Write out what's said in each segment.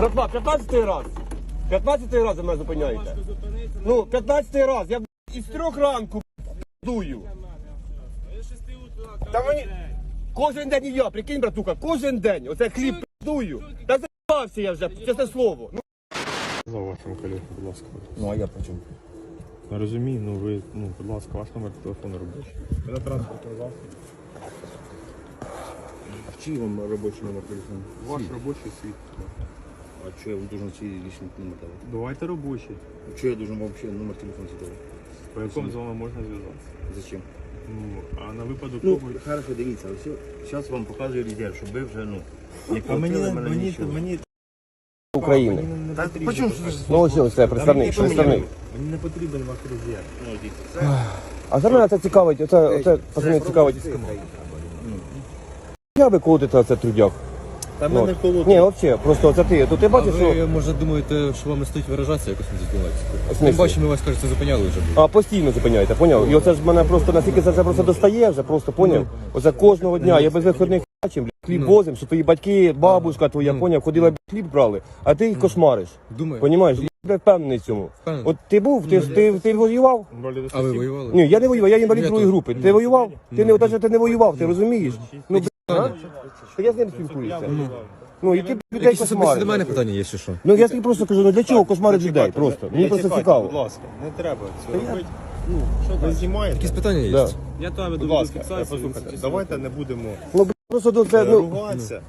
Братва, 15 раз. 15 раз ви мене зупиняєте. Ну, 15 раз. Я б, із трьох ранку дую. Та мені кожен день і я, прикинь, братуха, кожен день. Оце хліб дую. Та заїбався я вже, чесне слово. Ну, За вашим колегу, будь ласка. Ну а я по чому? Не розумію, ну ви, ну, будь ласка, ваш номер телефону робочий. Це транспортний засіб. А чий вам робочий номер телефону? Ваш робочий світ. А що я вам должен свій личний номер давати? Давайте робочий. Що я должен вам вообще номер телефону задавати? По якому з вами можна зв'язатися? Зачем? Ну, а на випадок Ну, того... хорошо, дивіться, все. Зараз вам показую резерв, щоб ви вже, ну, не А мені, крутили мене мені, нічого. мені, України. Та потрібен. по чому ж ви ж- Ну ось ось це представник, представник. Мені не потрібен ваш резерв. Ну, дивіться, це А за мене це цікавить, оце, оце пацани цікавить. Я ви колотите оце трудяк. Та Ну, Ні, взагалі, просто це ти. То ти бачиш, Ви, може, думаєте, що вам не стоїть виражатися якось не В зупинятися? смислі? Бачимо, ми вас, кажеться, зупиняли вже. а постійно зупиняєте, поняв? І оце ж мене просто настільки це, це просто достає, вже просто поняв. Оце кожного дня. Я без виходних бачив, блядь, хліб возим, що твої батьки, бабушка твоя, поняв, ходила, блядь, хліб брали, а ти їх кошмариш. Думаю. Понімаєш? Я блядь, впевнений в цьому. Впевнений. От ти був, ти, ти, ти воював? А ви воювали? Ні, я не воював, я інвалід Я другої групи. Ти воював? Ти не навіть ти не воював, ти розумієш? Ну, Та я з ним спілкуюся. Ну, і ти людей Якісь особисті до мене питання є, чи що? Ну я тобі просто кажу, ну для чого кошмарить людей? Просто. Мені просто Будь цікаво. ласка, не треба цього робити. Ну, ви знімаєте? Якісь питання є? Да. Я то веду ласка, послухайте, давайте не будемо Ну, просто до це, ну, ругатися.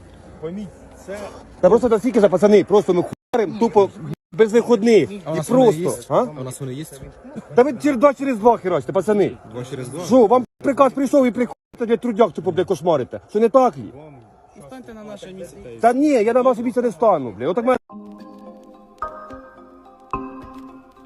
Пойміть, це та просто настільки за пацани, просто ми хуярим тупо без виходних. А у І нас вони є? просто. А? А у нас вони є? Та ви через два через два херачте, пацани. Два через два? Що, вам приказ прийшов і приходите де трудяк, тупо, блядь, кошмарите. Що не так лі? Станьте на наше місце. Та ні, я на ваше місце не стану, бля. Отак мене